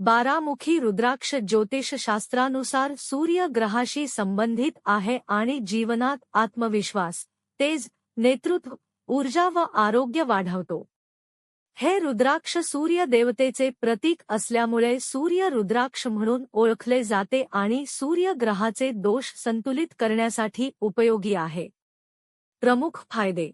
बारामुखी रुद्राक्ष ज्योतिषशास्त्रानुसार सूर्य ग्रहाशी संबंधित आहे आणि जीवनात आत्मविश्वास तेज नेतृत्व ऊर्जा व आरोग्य वाढवतो. हे रुद्राक्ष सूर्य देवतेचे प्रतीक असल्यामुळे सूर्य रुद्राक्ष म्हणून ओळखले जाते आणि सूर्य ग्रहाचे दोष संतुलित करण्यासाठी उपयोगी आहे. प्रमुख फायदे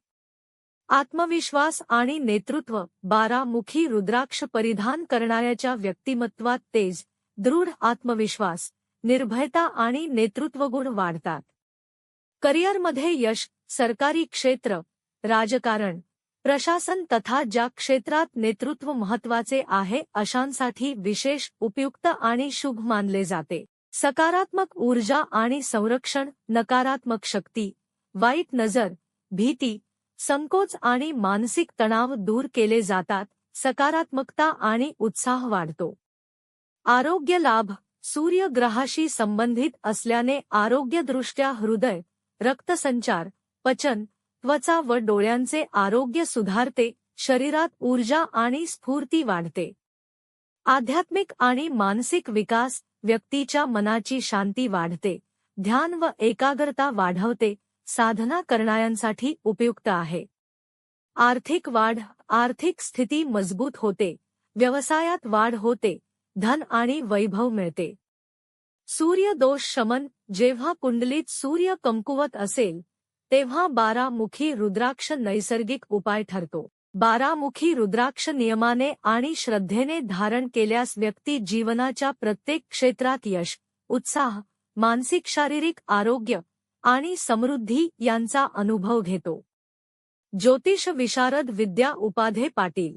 आत्मविश्वास आणि नेतृत्व. बारामुखी रुद्राक्ष परिधान करणाऱ्याच्या व्यक्तिमत्वात तेज दृढ आत्मविश्वास निर्भयता आणि नेतृत्वगुण वाढतात. करिअरमध्ये यश सरकारी क्षेत्र राजकारण प्रशासन तथा ज्या क्षेत्रात नेतृत्व महत्त्वाचे आहे अशांसाठी विशेष उपयुक्त आणि शुभ मानले जाते. सकारात्मक ऊर्जा आणि संरक्षण नकारात्मक शक्ती वाईट नजर भीती संकोच आणि मानसिक तणाव दूर केले जातात सकारात्मकता आणि उत्साह वाढतो. आरोग्य लाभ सूर्यग्रहाशी संबंधित असल्याने आरोग्यदृष्ट्या हृदय रक्तसंचार पचन त्वचा व डोळ्यांचे आरोग्य सुधारते शरीरात ऊर्जा आणि स्फूर्ती वाढते. आध्यात्मिक आणि मानसिक विकास व्यक्तीच्या मनाची शांती वाढते ध्यान व एकाग्रता वाढवते साधना करणाऱ्यांसाठी उपयुक्त आहे. आर्थिक वाढ, आर्थिक स्थिती मज़बूत होते, व्यवसायात वाढ होते, धन आणि वैभव मिळते. सूर्य दोष शमन, जेव्हा कुंडलीत सूर्य कमकुवत असेल, तेव्हा बारामुखी रुद्राक्ष नैसर्गिक उपाय ठरतो. बारामुखी रुद्राक्ष नियमाने आणि श्रद्धेने धारण केल्यास व्यक्ती जीवनाच्या प्रत्येक क्षेत्रात यश, उत्साह, मानसिक शारीरिक आरोग्य आणि समृद्धी यांचा अनुभव घेतो. ज्योतिष विशारद विद्या उपाधे पाटील